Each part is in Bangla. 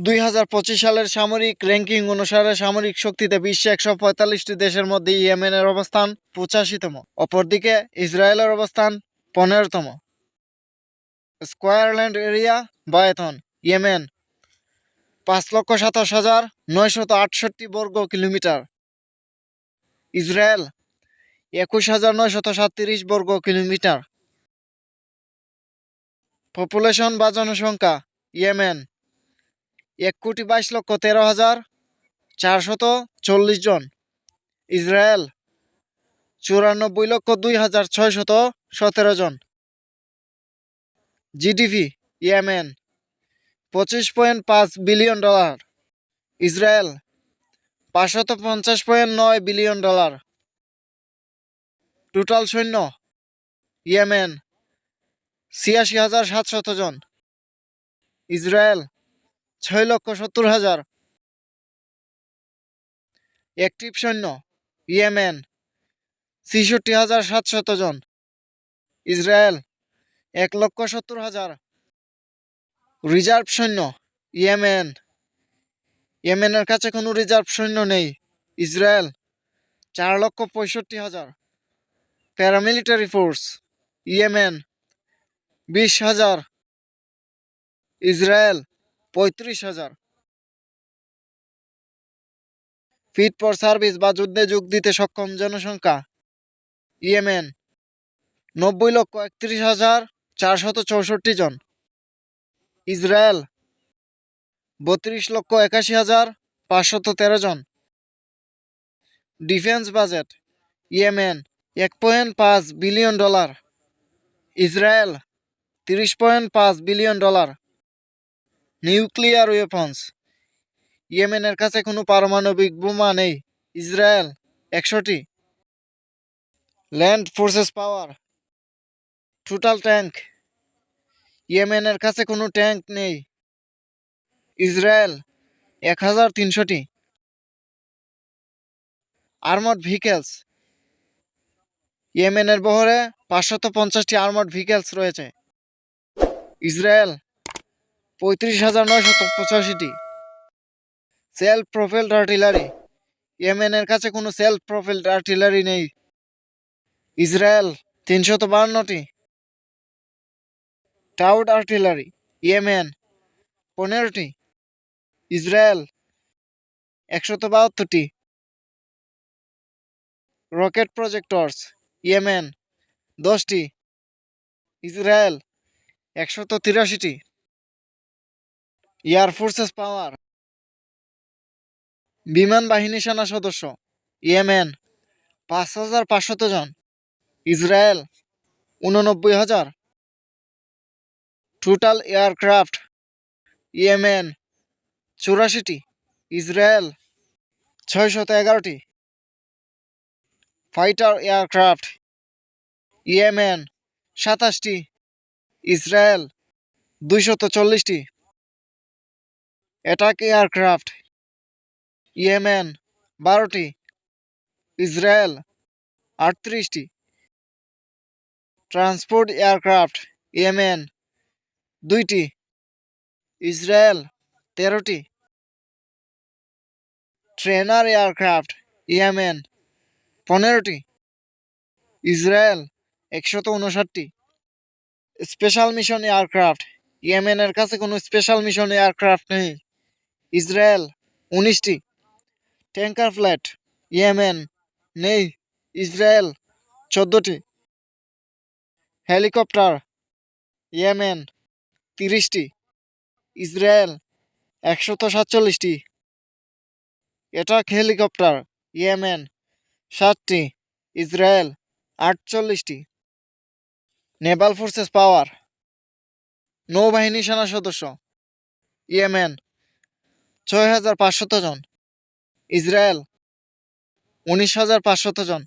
দুই হাজার পঁচিশ সালের সামরিক র্যাঙ্কিং অনুসারে সামরিক শক্তিতে বিশ্বে একশো পঁয়তাল্লিশটি দেশের মধ্যে ইয়েমেনের অবস্থান পঁচাশিতম, অপরদিকে ইসরায়েলের অবস্থান পনেরোতম। স্কোয়ারল্যান্ড এরিয়া, বায়তন, ইয়েমেন, পাঁচ লক্ষ সাতাশ হাজার নয়শত আটষট্টি বর্গ কিলোমিটার। ইসরায়েল, একুশ হাজার নয়শত সাতত্রিশ বর্গ কিলোমিটার। পপুলেশন বা জনসংখ্যা ইয়েমেন এক কোটি বাইশ লক্ষ তেরো হাজার চারশত চল্লিশ জন। ইসরায়েল চুরানব্বই লক্ষ দুই হাজার ছয়শত সতেরো জন। জিডিপি, ইয়েমেন, পঁচিশ পয়েন্ট পাঁচ বিলিয়ন ডলার। ইসরায়েল, পাঁচশত পঞ্চাশ পয়েন্ট নয় বিলিয়ন ডলার। টোটাল সৈন্য, ইয়েমেন, ছিয়াশি হাজার সাতশত জন। ইসরায়েল ছয় লক্ষ সত্তর হাজার। অ্যাক্টিভ সৈন্য, ইয়েমেন, ছেষট্টি হাজার সাতশত জন। ইসরায়েল, এক লক্ষ সত্তর হাজার। রিজার্ভ সৈন্য, ইয়েমেন। ইয়েমেনের কাছে কোনো রিজার্ভ সৈন্য নেই। ইসরায়েল, চার লক্ষ পঁয়ষট্টি হাজার। প্যারামিলিটারি ফোর্স, ইয়েমেন, বিশ হাজার। ইসরায়েল পঁয়ত্রিশ হাজার। ফিট ফর সার্ভিস বা যুদ্ধে যোগ দিতে সক্ষম জনসংখ্যা, ইয়েমেন, নব্বই লক্ষ একত্রিশ হাজার চারশত চৌষট্টি জন। ইসরায়েল, বত্রিশ লক্ষ একাশি হাজার পাঁচশত তেরো জন। ডিফেন্স বাজেট, ইয়েমেন, এক পয়েন্ট পাঁচ বিলিয়ন ডলার। ইসরায়েল, তিরিশ পয়েন্ট পাঁচ বিলিয়ন ডলার। নিউক্লিয়ার ওয়েপন্স ইয়েমেনের কাছে কোনো পারমাণবিক বোমা নেই। ইসরায়েল, একশোটি। Land forces power total tank ইয়েমেনের কাছে কোনো ট্যাঙ্ক নেই। ইসরায়েল এক হাজার তিনশোটি। আর্মড ভেহিকেলস ইয়েমেনের বহরে পাঁচশত পঞ্চাশটি আর্মড ভেহিকেলস রয়েছে। ইসরায়েল পঁয়ত্রিশ হাজার নয়শত পঁচাশিটি। Self propelled artillery. ইয়েমেনের কাছে কোনো সেলফ প্রোফেলড আর্টিলারি নেই। ইসরায়েল তিনশত বাহান্নটি। টাউড আর্টিলারি, ইয়েমেন পনেরোটি। ইসরায়েল একশত বাহাত্তরটি। রকেট প্রজেক্টরস, ইয়েমেন দশটি। ইসরায়েল একশত তিরাশিটি। এয়ার ফোর্সেস পাওয়ার বিমান বাহিনী সেনা সদস্য, ইয়েমেন, পাঁচ হাজার পাঁচশত জন। ইসরায়েল উননব্বই হাজার। টোটাল এয়ারক্রাফট ইয়েমেন, চুরাশিটি। ইসরায়েল, ছয়শত এগারোটি। ফাইটার এয়ারক্রাফট ইয়েমেন, সাতাশটি। ইসরায়েল, দুইশত চল্লিশটি। Attack aircraft? ইয়েমেন, বারোটি। ইসরায়েল, আটত্রিশটি। ট্রান্সপোর্ট এয়ারক্রাফট, ইয়েমেন, দুইটি। ইসরায়েল, তেরোটি। ট্রেনার এয়ারক্রাফট, ইয়েমেন, পনেরোটি। ইসরায়েল, একশত উনষাটটি। স্পেশাল মিশন এয়ারক্রাফট, ইয়েমেনের কাছে কোনো স্পেশাল মিশন এয়ারক্রাফট নেই। ইসরায়েল উনিশটি। ট্যাঙ্কার ফ্ল্যাট, ইয়েমেন নেই, ইসরায়েল চোদ্দোটি। হেলিকপ্টার, ইয়েমেন তিরিশটি। ইসরায়েল একশত সাতচল্লিশটি। এটাক হেলিকপ্টার, ইয়েমেন সাতটি, ইসরায়েল আটচল্লিশটি। নেভাল ফোর্সেস পাওয়ার, নৌবাহিনী সেনা সদস্য, ইয়েমেন ছয় হাজার পাঁচশত জন। ইসরায়েল উনিশ হাজার পাঁচশত জন।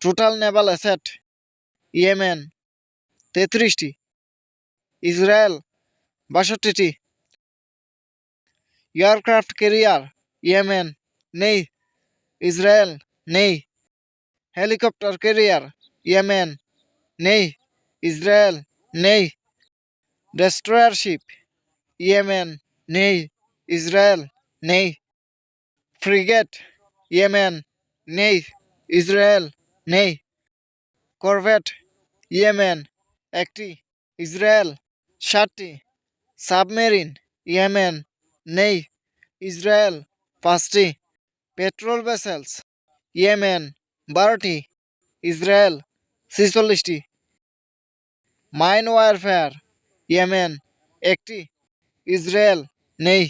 টোটাল নেভাল অ্যাসেট, ইয়েমেন, তেত্রিশটি। ইসরায়েল, বাষট্টিটি। এয়ারক্রাফট ক্যারিয়ার, ইয়েমেন নেই। ইসরায়েল নেই। হেলিকপ্টার ক্যারিয়ার, ইয়েমেন নেই। ইসরায়েল নেই। ডেস্ট্রয়ার শিপ ইয়েমেন নেই। ইসরায়েল, নেই। ফ্রিগেট, ইয়েমেন, নেই। ইসরায়েল, নেই। করভেট, ইয়েমেন, একটি। ইসরায়েল, সাতটি। সাবমেরিন, ইয়েমেন, নেই। ইসরায়েল, পাঁচটি। পেট্রোল ভেসেলস, ইয়েমেন, বারোটি। ইসরায়েল, ছেচল্লিশটি। মাইন ওয়ারফেয়ার, ইয়েমেন, একটি। ইসরায়েল, নেই।